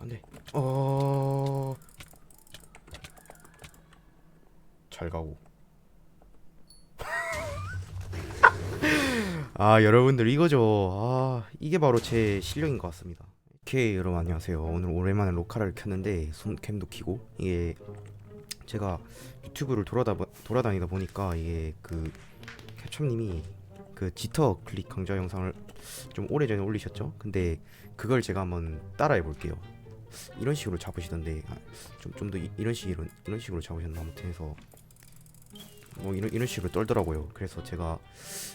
안돼 어... 잘 가고. 아 여러분들 이거죠. 아 이게 바로 제 실력인 것 같습니다. 오케이 여러분 안녕하세요. 오늘 오랜만에 로카를 켰는데 손캠도 키고 이게 제가 유튜브를 돌아다, 돌아다니다 보니까 이게 그 캡처님이 그 지터 클릭 강좌 영상을 좀 오래전에 올리셨죠? 근데 그걸 제가 한번 따라해 볼게요 이런 식으로 잡으시던데 좀 좀 더 이런 식으로 이런 식으로 잡으셨나 아무튼 해서 뭐 이런 이런 식으로 떨더라고요. 그래서 제가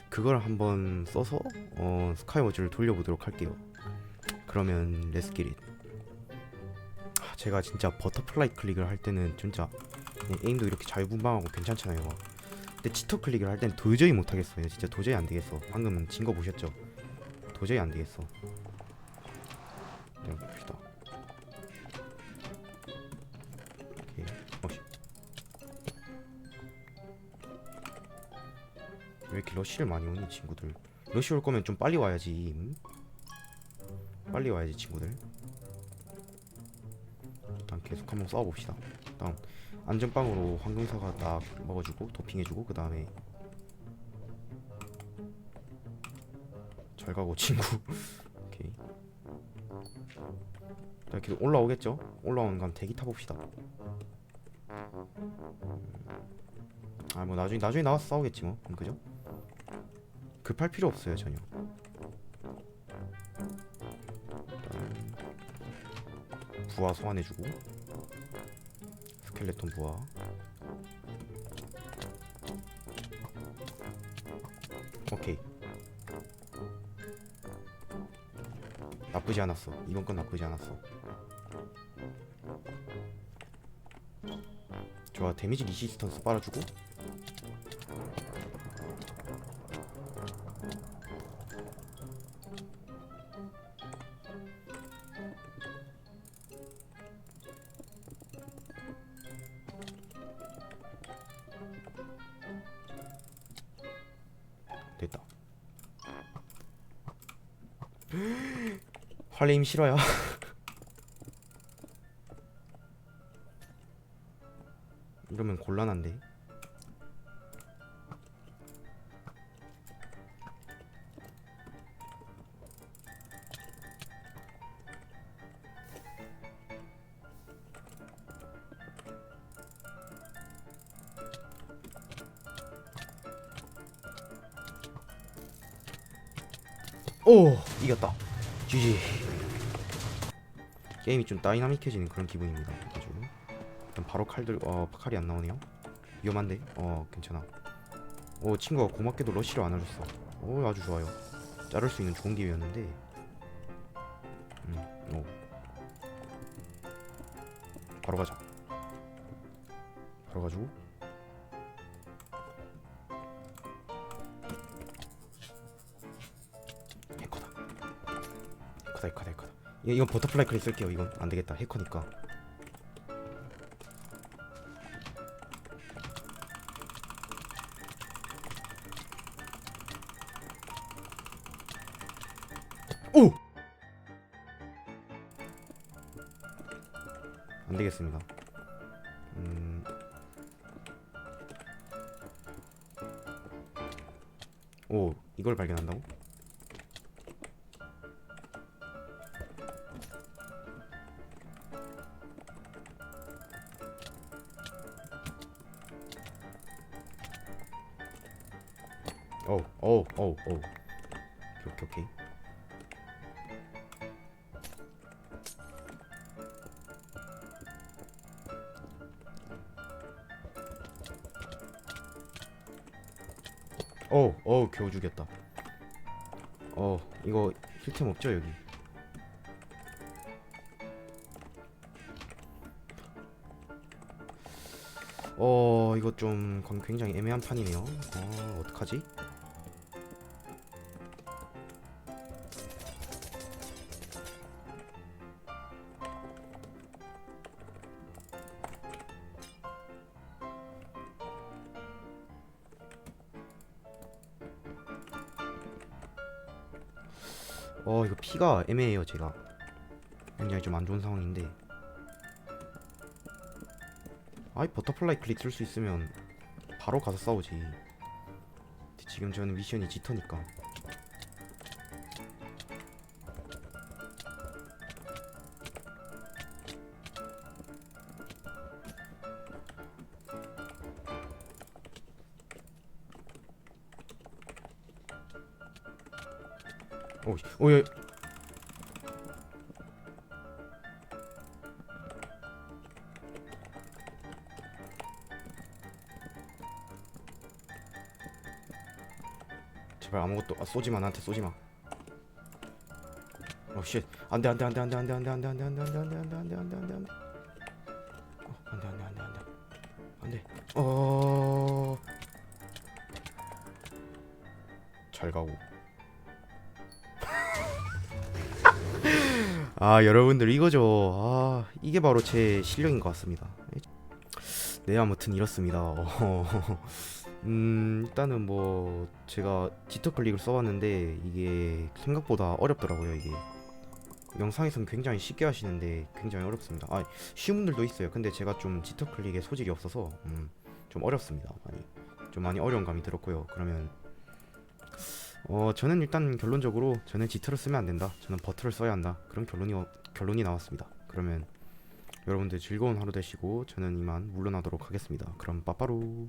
그걸 한번 써서 어 스카이워즈를 돌려보도록 할게요. 그러면 레스키릿. 아, 제가 진짜 버터플라이 클릭을 할 때는 진짜 에임도 이렇게 자유분방하고 괜찮잖아요. 근데 치터 클릭을 할 땐 도저히 못 하겠어요. 진짜 도저히 안 되겠어. 방금 진 거 보셨죠? 도저히 안 되겠어. 그냥 봅시다. 왜 이렇게 러쉬를 많이 오니 친구들? 러쉬 올 거면 좀 빨리 와야지. 음? 빨리 와야지 친구들. 일단 계속 한번 싸워봅시다. 일단 안전빵으로 황금사가 딱 먹어주고 도핑해주고 그 다음에 잘 가고 친구. 오케이. 자 계속 올라오겠죠? 올라오는 건 대기 타봅시다. 아 뭐 나중에 나중에 나와서 싸우겠지 뭐 음, 그죠? 급할 필요 없어요 전혀. 부하 소환해주고 스켈레톤 부하. 오케이. 나쁘지 않았어. 이번 건 나쁘지 않았어. 좋아 데미지 리시스턴스 빨아주고. 됐다. 활레임 싫어요 이러면 곤란한데. 오! 이겼다. GG 게임이 좀 다이나믹해지는 그런 기분입니다 바로 칼들 어 칼이 안 나오네요. 위험한데? 어 괜찮아. 오 친구가 고맙게도 러쉬를 안 해줬어. 오 아주 좋아요. 자를 수 있는 좋은 기회였는데. 음오 바로 가자. 바로 가지고. 해커다. 해커다 해커다 해커다. 이- 이건 버터플라이 클릭 쓸게요 이건. 안되겠다. 해커니까 안 되겠습니다. 음. 오, 이걸 발견한다고? 오, 오, 오, 오. 오케이, 오케이, 오케이. 어, 어, 겨우 죽였다. 어, 이거 힐템 없죠 여기? 어, 이거 좀 건- 굉장히 애매한 판이네요. 어, 어떡하지? 어 이거 피가 애매해요 제가. 굉장히 좀 안 좋은 상황인데. 아이 버터플라이 클릭 쓸 수 있으면 바로 가서 싸우지. 지금 저는 미션이 짙으니까 오씨 오예 제발 아무것도 아, 쏘지마 나한테 쏘지마 어쉣 안돼 안돼 안돼 안돼 안돼 안돼 안돼 안돼 안돼 안돼 안돼 안돼 안돼 안돼 안돼 안돼 어 안돼 안돼 안돼 안돼 안돼 어 잘 가고 아 여러분들 이거죠. 아 이게 바로 제 실력인 것 같습니다. 네 아무튼 이렇습니다. 어, 음 일단은 뭐 제가 지터 클릭을 써봤는데 이게 생각보다 어렵더라고요 이게. 영상에서는 굉장히 쉽게 하시는데 굉장히 어렵습니다. 아 쉬운 분들도 있어요. 근데 제가 좀 지터 클릭에 소질이 없어서 음, 좀 어렵습니다. 많이 좀 많이 어려운 감이 들었고요. 그러면 어 저는 일단 결론적으로 저는 지터를 쓰면 안 된다. 저는 버터를 써야 한다. 그런 결론이 어- 결론이 나왔습니다. 그러면 여러분들 즐거운 하루 되시고 저는 이만 물러나도록 하겠습니다. 그럼 빠빠루